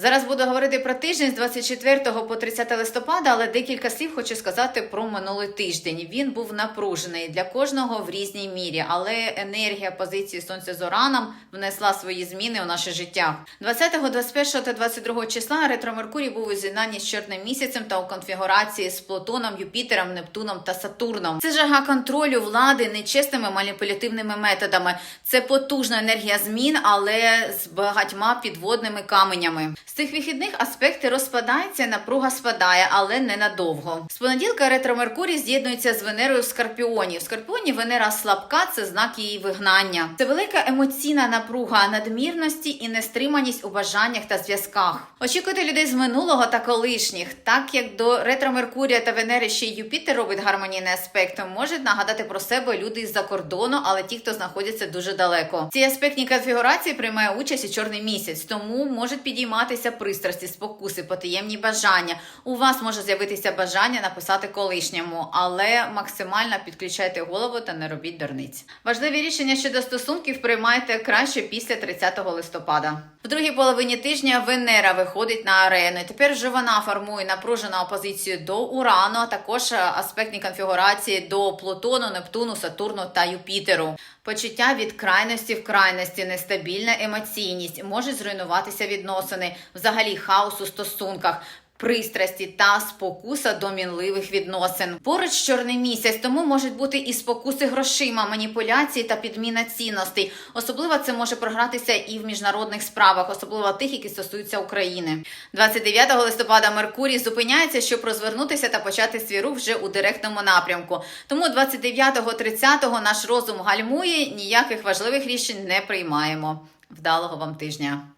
Зараз буду говорити про тиждень з 24 по 30 листопада, але декілька слів хочу сказати про минулий тиждень. Він був напружений для кожного в різній мірі, але енергія позиції сонця з Ураном внесла свої зміни у наше життя. 20, 21 та 22 числа ретро Меркурій був у з'єднанні з чорним місяцем та у конфігурації з Плутоном, Юпітером, Нептуном та Сатурном. Це жага контролю влади нечесними маніпулятивними методами. Це потужна енергія змін, але з багатьма підводними каменями. З цих вихідних аспекти розпадаються, напруга спадає, але ненадовго. З понеділка ретро Меркурій з'єднується з Венерою в Скорпіоні. В Скорпіоні Венера слабка, це знак її вигнання. Це велика емоційна напруга надмірності і нестриманість у бажаннях та зв'язках. Очікуйте людей з минулого та колишніх, так як до ретро Меркурія та Венери ще й Юпітер робить гармонійний аспект, можуть нагадати про себе люди з-за кордону, але ті, хто знаходяться дуже далеко. В цій аспектній конфігурації приймає участь і чорний місяць, тому можуть підійматися пристрасті, спокуси, потаємні бажання. У вас може з'явитися бажання написати колишньому, але максимально підключайте голову та не робіть дурниць. Важливі рішення щодо стосунків приймайте краще після 30 листопада. В другій половині тижня Венера виходить на арену. Тепер вже вона формує напружену опозицію до Урану, а також е, аспектні конфігурації до Плутону, Нептуну, Сатурну та Юпітеру. Почуття від крайності в крайності, нестабільна емоційність, можуть зруйнуватися відносини, взагалі хаос у стосунках. Пристрасті та спокуса до мінливих відносин поруч чорний місяць, тому можуть бути і спокуси грошима, маніпуляції та підміна цінностей. Особливо це може програтися і в міжнародних справах, особливо тих, які стосуються України. 29 листопада Меркурій зупиняється, щоб розвернутися та почати свій рух вже у директному напрямку. Тому 29-30 наш розум гальмує, ніяких важливих рішень не приймаємо. Вдалого вам тижня!